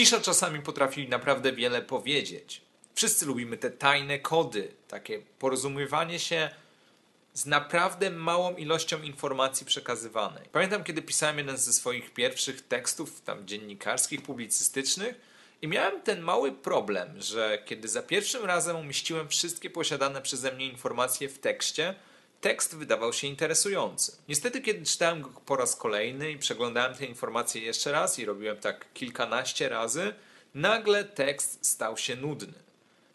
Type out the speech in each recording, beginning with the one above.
Cisza czasami potrafi naprawdę wiele powiedzieć. Wszyscy lubimy te tajne kody, takie porozumiewanie się z naprawdę małą ilością informacji przekazywanej. Pamiętam, kiedy pisałem jeden ze swoich pierwszych tekstów, tam dziennikarskich, publicystycznych, i miałem ten mały problem, że kiedy za pierwszym razem umieściłem wszystkie posiadane przeze mnie informacje w tekście, tekst wydawał się interesujący. Niestety, kiedy czytałem go po raz kolejny i przeglądałem te informacje jeszcze raz i robiłem tak kilkanaście razy, nagle tekst stał się nudny.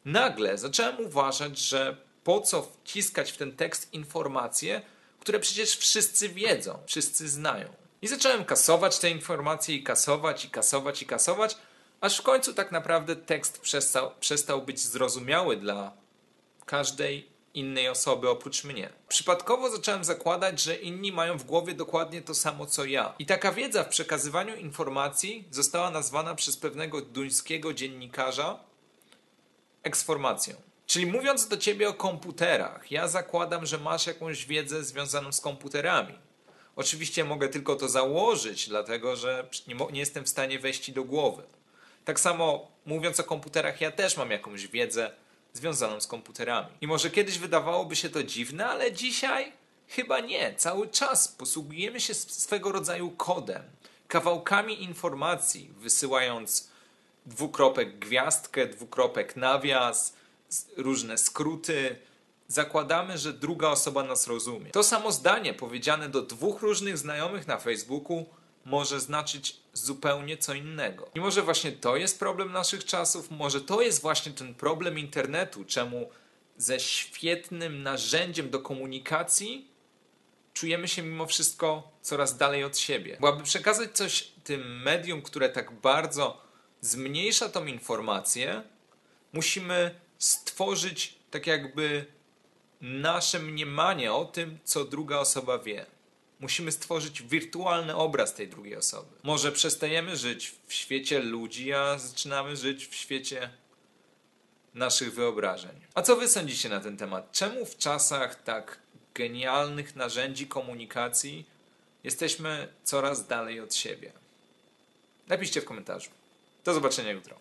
Nagle zacząłem uważać, że po co wciskać w ten tekst informacje, które przecież wszyscy wiedzą, wszyscy znają. I zacząłem kasować te informacje i kasować, i kasować, i kasować, aż w końcu tak naprawdę tekst przestał, przestał być zrozumiały dla każdej innej osoby oprócz mnie. Przypadkowo zacząłem zakładać, że inni mają w głowie dokładnie to samo co ja. I taka wiedza w przekazywaniu informacji została nazwana przez pewnego duńskiego dziennikarza eksformacją. Czyli mówiąc do ciebie o komputerach, ja zakładam, że masz jakąś wiedzę związaną z komputerami. Oczywiście mogę tylko to założyć, dlatego że nie, nie jestem w stanie wejść do głowy. Tak samo mówiąc o komputerach, ja też mam jakąś wiedzę związaną z komputerami. I może kiedyś wydawałoby się to dziwne, ale dzisiaj chyba nie. Cały czas posługujemy się swego rodzaju kodem, kawałkami informacji, wysyłając dwukropek gwiazdkę, dwukropek nawias, różne skróty. Zakładamy, że druga osoba nas rozumie. To samo zdanie powiedziane do dwóch różnych znajomych na Facebooku może znaczyć zupełnie co innego. I może właśnie to jest problem naszych czasów, może to jest właśnie ten problem internetu, czemu ze świetnym narzędziem do komunikacji czujemy się mimo wszystko coraz dalej od siebie. Bo aby przekazać coś tym medium, które tak bardzo zmniejsza tą informację, musimy stworzyć tak jakby nasze mniemanie o tym, co druga osoba wie. Musimy stworzyć wirtualny obraz tej drugiej osoby. Może przestajemy żyć w świecie ludzi, a zaczynamy żyć w świecie naszych wyobrażeń. A co wy sądzicie na ten temat? Czemu w czasach tak genialnych narzędzi komunikacji jesteśmy coraz dalej od siebie? Napiszcie w komentarzu. Do zobaczenia jutro.